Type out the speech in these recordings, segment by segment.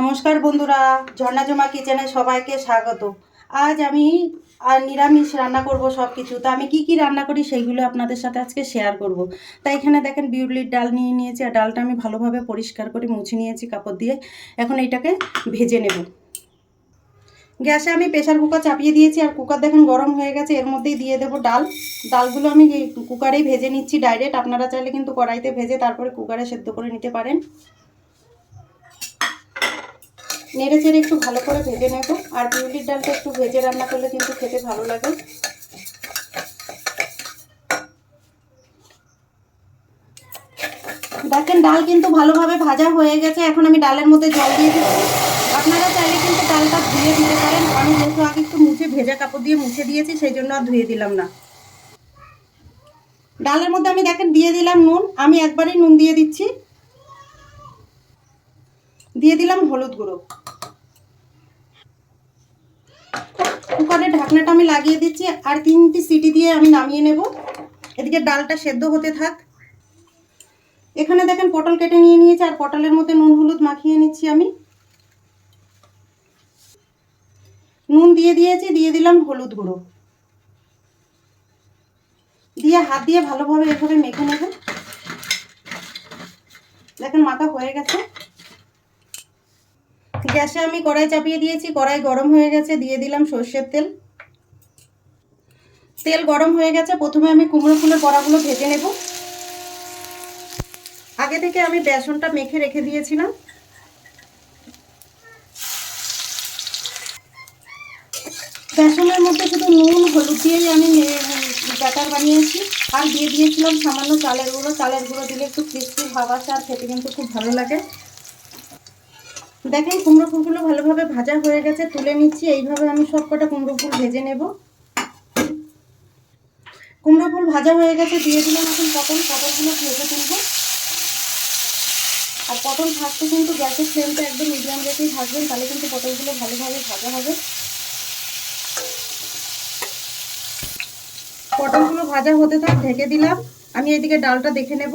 নমস্কার বন্ধুরা, ঝর্ণা জমা কিচেনে সবাইকে স্বাগত। আজ আমি আর নিরামিষ রান্না করব সব কিছু তো আমি কি কি রান্না করি সেইগুলো আপনাদের সাথে আজকে শেয়ার করব। তাই এখানে দেখেন বিউলির ডাল নিয়ে নিয়েছি, আর ডালটা আমি ভালোভাবে পরিষ্কার করে মুছে নিয়েছি কাপড় দিয়ে। এখন এইটাকে ভেজে নেব। গ্যাসে আমি প্রেশার কুকার চাপিয়ে দিয়েছি, আর কুকার দেখেন গরম হয়ে গেছে, এর মধ্যেই দিয়ে দেবো ডাল। ডালগুলো আমি কুকারেই ভেজে নিচ্ছি ডাইরেক্ট, আপনারা চাইলে কিন্তু কড়াইতে ভেজে তারপরে কুকারে সেদ্ধ করে নিতে পারেন। নেড়ে চেড়ে একটু ভালো করে ভেজে নেব। আর বিউলির ডালটা একটু ভেজে রান্না করলে কিন্তু খেতে ভালো লাগে। দেখেন, ডাল কিন্তু ভালোভাবে ভাজা হয়ে গেছে। এখন আমি ডালের মধ্যে জল দিয়ে দিচ্ছি। আপনারা চাইলে কিন্তু ডালটা ধুয়ে দিতে পারেন। আমি যেহেতু আগে একটু মুছে ভেজা কাপড় দিয়ে মুছে দিয়েছি, সেই জন্য আর ধুয়ে দিলাম না। ডালের মধ্যে আমি দেখেন দিয়ে দিলাম নুন। আমি একবারই নুন দিয়ে দিচ্ছি। দিয়ে দিলাম হলুদ গুঁড়ো। কুকারের ঢাকনাটা আমি লাগিয়ে দিচ্ছি, আর তিনটি সিটি দিয়ে আমি নামিয়ে নেব। এদিকে ডালটা সেদ্ধ হতে থাক। এখানে দেখেন পটল কেটে নিয়ে নিয়েছি, আর পটলের মধ্যে নুন হলুদ মাখিয়ে নিচ্ছি আমি। নুন দিয়ে দিয়েছি, দিয়ে দিলাম হলুদ গুঁড়ো। দিয়ে হাত দিয়ে ভালোভাবে এভাবে মেখে নেব দেখেন মাখা হয়ে গেছে। গ্যাসে আমি কড়াই চাপিয়ে দিয়েছি, কড়াই গরম হয়ে গেছে, দিয়ে দিলাম সর্ষের তেল। তেল গরম হয়ে গেছে, প্রথমে আমি কুমড়ো ফুলের বড়াগুলো ভেজে নেব। আগে থেকে আমি বেসনটা মেখে রেখে দিয়েছিলাম। বেসনের মধ্যে শুধু নুন, হলুদ দিয়েই আমি ব্যাটার বানিয়েছি। আর দিয়ে দিয়েছিলাম সামান্য চালের গুঁড়ো। চালের গুঁড়ো দিলে একটু ক্রিস্পি ভাব আসে, আর খেতে কিন্তু খুব ভালো লাগে। দেখেন কুমড়ো ফুলগুলো ভালোভাবে ভাজা হয়ে গেছে, তুলে নিচ্ছি। এইভাবে আমি সব কটা কুমড়ো ফুল ভেজে নেব। কুমড়ো ফুল ভাজা হয়ে গেছে, দিয়ে দিলাম এখন পটল। পটলগুলো ভেজে তুলব। আর পটল ভাজতে কিন্তু গ্যাসের ফ্লেমটা একদম মিডিয়াম রেখেই ভাজবেন, তাহলে কিন্তু পটলগুলো ভালোভাবে ভাজা হবে। পটলগুলো ভাজা হতে থাক, ঢেকে দিলাম। আমি এদিকে ডালটা দেখে নেব।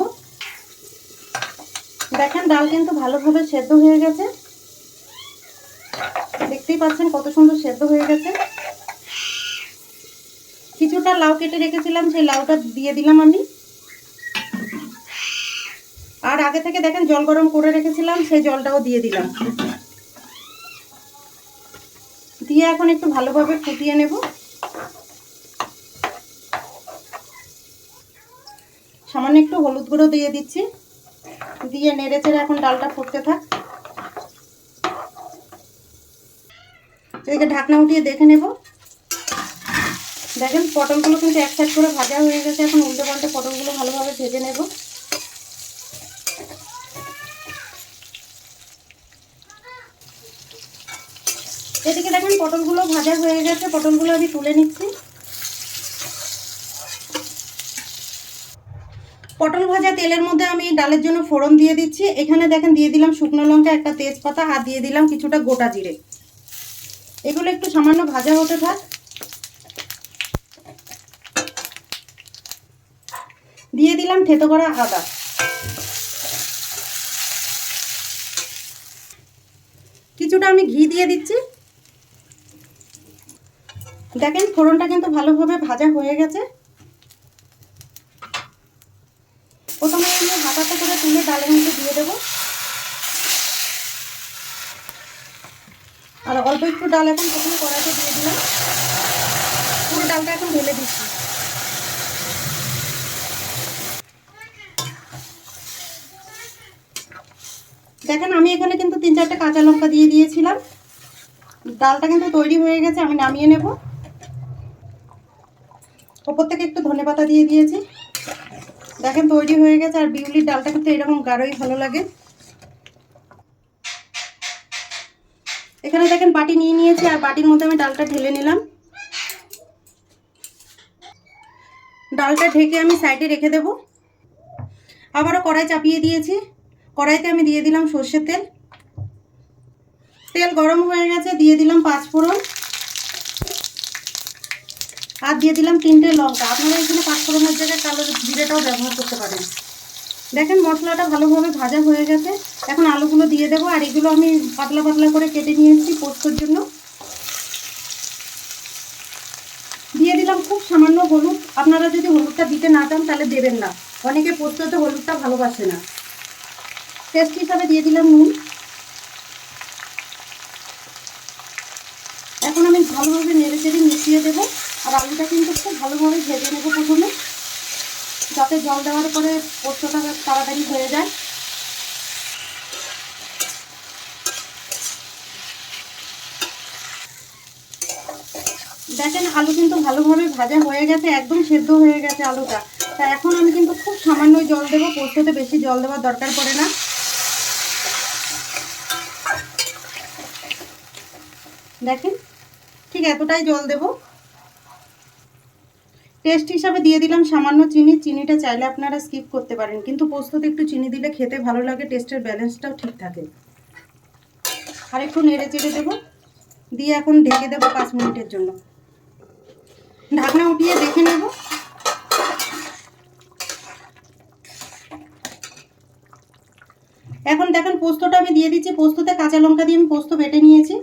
দেখেন ডাল কিন্তু ভালোভাবে সেদ্ধ হয়ে গেছে। দেখতেই পাচ্ছেন কত সুন্দর সেদ্ধ হয়ে গেছে। কিছুটা লাউ কেটে রেখেছিলাম, সেই লাউটা দিয়ে দিলাম আমি। আর আগে থেকে দেখেন জল গরম করে রেখেছিলাম, সেই জলটাও দিয়ে দিলাম। দিয়ে এখন একটু ভালোভাবে ফুটিয়ে নেব। সামান্য একটু হলুদ গুঁড়ো দিয়ে দিচ্ছি। দিয়ে নেড়ে চেড়ে এখন ডালটা ফুটতে থাক। এদিকে ঢাকনা উঠিয়ে দেখে নেব। দেখেন পটলগুলো কিন্তু এক সাইড করে ভাজা হয়ে গেছে, এখন উল্টে পাল্টে পটলগুলো ভালোভাবে ভেজে নেব। এদিকে দেখেন পটলগুলো ভাজা হয়ে গেছে, পটলগুলো আমি তুলে নিচ্ছি। পটল ভাজা তেলের মধ্যে আমি ডালের জন্য ফোড়ন দিয়ে দিচ্ছি। এখানে দেখেন দিয়ে দিলাম শুকনো লঙ্কা, একটা তেজপাতা, আর দিয়ে দিলাম কিছুটা গোটা জিরে। এগুলো একটু সামান্য ভাজা হতে থাক। দিয়ে দিলাম থেতো করা আদা। কিছুটা আমি ঘি দিয়ে দিচ্ছি। দেখেন ফোড়নটা কিন্তু ভালোভাবে ভাজা হয়ে গেছে প্রথমে আমি হাতাতে করে তুলে ডালের মধ্যে দিয়ে দেবো আর অল্প একটু ডাল এখন প্রথমে কড়াইতে দিয়ে দিলাম। পুরো ডালটা এখন ঢেলে দিচ্ছি। দেখেন, আমি এখানে কিন্তু তিন চারটে কাঁচা লঙ্কা দিয়ে দিয়েছিলাম। ডালটা কিন্তু তৈরি হয়ে গেছে, আমি নামিয়ে নেব। ওপর থেকে একটু ধনে পাতা দিয়ে দিয়েছি। দেখেন, তৈরি হয়ে গেছে, আর বিউলির ডালটা কিন্তু এরকম গাঢ়ই ভালো লাগে। এখানে দেখেন বাটি নিয়ে নিয়েছি, আর বাটির মধ্যে আমি ডালটা ঢেলে নিলাম। ডালটা ঢেকে আমি সাইডে রেখে দেব। আবারও কড়াই চাপিয়ে দিয়েছি। কড়াইতে আমি দিয়ে দিলাম সর্ষের তেল। তেল গরম হয়ে গেছে, দিয়ে দিলাম পাঁচ ফোড়ন আর দিয়ে দিলাম তিনটে লঙ্কা। আপনারা এখানে পাঁচ ফোড়নের জায়গায় কালো জিরেটাও ব্যবহার করতে পারেন। দেখেন মশলাটা ভালোভাবে ভাজা হয়ে গেছে। এখন আলুগুলো দিয়ে দেবো, আর এগুলো আমি পাতলা পাতলা করে কেটে নিয়েছি পোস্তর জন্য। দিয়ে দিলাম খুব সামান্য হলুদ। আপনারা যদি হলুদটা দিতে না চান, তাহলে দেবেন না। অনেকে পোস্ততে হলুদটা ভালোবাসে না। টেস্ট হিসাবে দিয়ে দিলাম নুন। এখন আমি ভালোভাবে নেড়ে চেড়ে মিশিয়ে দেবো, আর আলুটা কিন্তু খুব ভালোভাবে ভেজে নেব প্রথমে। যাতে জল দেওয়ার পরে পোস্তটা তাড়াতাড়ি হয়ে যায়। দেখেন, আলু কিন্তু ভালোভাবে ভাজা হয়ে গেছে, একদম সেদ্ধ হয়ে গেছে আলুটা। তা এখন আমি কিন্তু খুব সামান্য জল দেবো, পোস্ততে বেশি জল দেওয়ার দরকার পড়ে না। দেখেন, ঠিক এতটাই জল দেব। টেস্ট হিসাবে দিয়ে দিলাম, সামান্য চিনি। চিনিটা চাইলে আপনারা স্কিপ করতে পারেন। কিন্তু পোস্ততে একটু চিনি দিলে খেতে ভালো লাগে টেস্টের ব্যালেন্সটাও ঠিক থাকে। আর একটু নেড়ে চেড়ে দেবো। দিয়ে এখন ঢেকে দেবো পাঁচ মিনিটের জন্য। ঢাকনা উঠিয়ে দেখে নেব। এখন দেখেন পোস্তটা আমি দিয়ে দিচ্ছি। পোস্ততে কাঁচা লঙ্কা দিয়ে আমি পোস্ত বেটে নিয়েছি।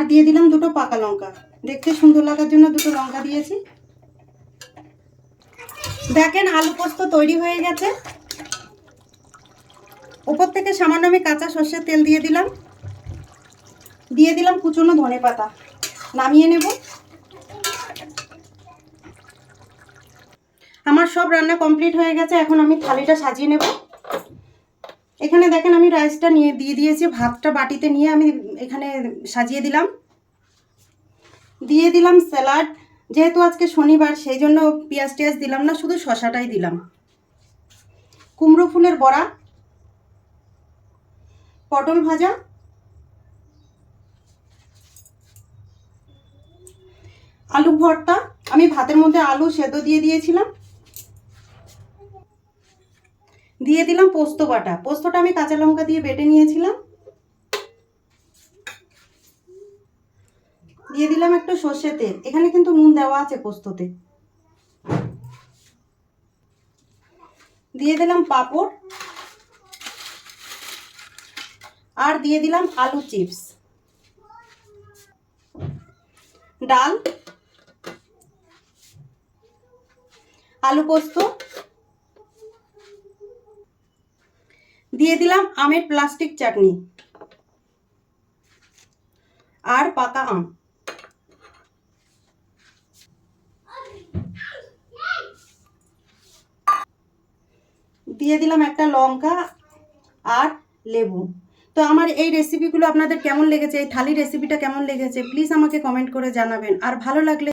আর দিয়ে দিলাম দুটো পাকা লঙ্কা। দেখতে সুন্দর লাগার জন্য দুটো লঙ্কা দিয়েছি। দেখেন আলু পোস্ত তৈরি হয়ে গেছে। ওপর থেকে সামান্য আমি কাঁচা সর্ষের তেল দিয়ে দিলাম। দিয়ে দিলাম কুচনো ধনে পাতা। নামিয়ে নেব। আমার সব রান্না কমপ্লিট হয়ে গেছে। এখন আমি থালিটা সাজিয়ে নেব। এখানে দেখেন আমি রাইসটা নিয়ে, দিয়ে দিয়েছি, ভাতটা বাটিতে নিয়ে আমি এখানে সাজিয়ে দিলাম। দিয়ে দিলাম স্যালাড যেহেতু আজকে শনিবার, সেই জন্য পেঁয়াজ টিয়াজ দিলাম না, শুধু শশাটাই দিলাম। কুমড়ো ফুলের বড়া, পটল ভাজা, আলু ভর্তা, আমি ভাতের মধ্যে আলু সেদ্ধ দিয়ে দিয়েছিলাম। দিয়ে দিলাম পোস্ত বাটা। পোস্তটা আমি কাঁচা লঙ্কা দিয়ে বেটে নিয়েছিলাম। দিয়ে দিলাম একটু সর্ষে তেল। এখানে কিন্তু নুন দেওয়া আছে পোস্ততে। দিয়ে দিলাম পাঁপড়। আর দিয়ে দিলাম আলু চিপস। ডাল। আলু পোস্ত। দিয়ে দিলাম আমের প্লাস্টিক চাটনি। আর পাকা আম। দিয়ে দিলাম একটা লঙ্কা আর লেবু। তো আমার এই রেসিপিগুলো আপনাদের কেমন লেগেছে? এই থালি রেসিপিটা কেমন লেগেছে? প্লিজ আমাকে কমেন্ট করে জানাবেন। আর ভালো লাগলে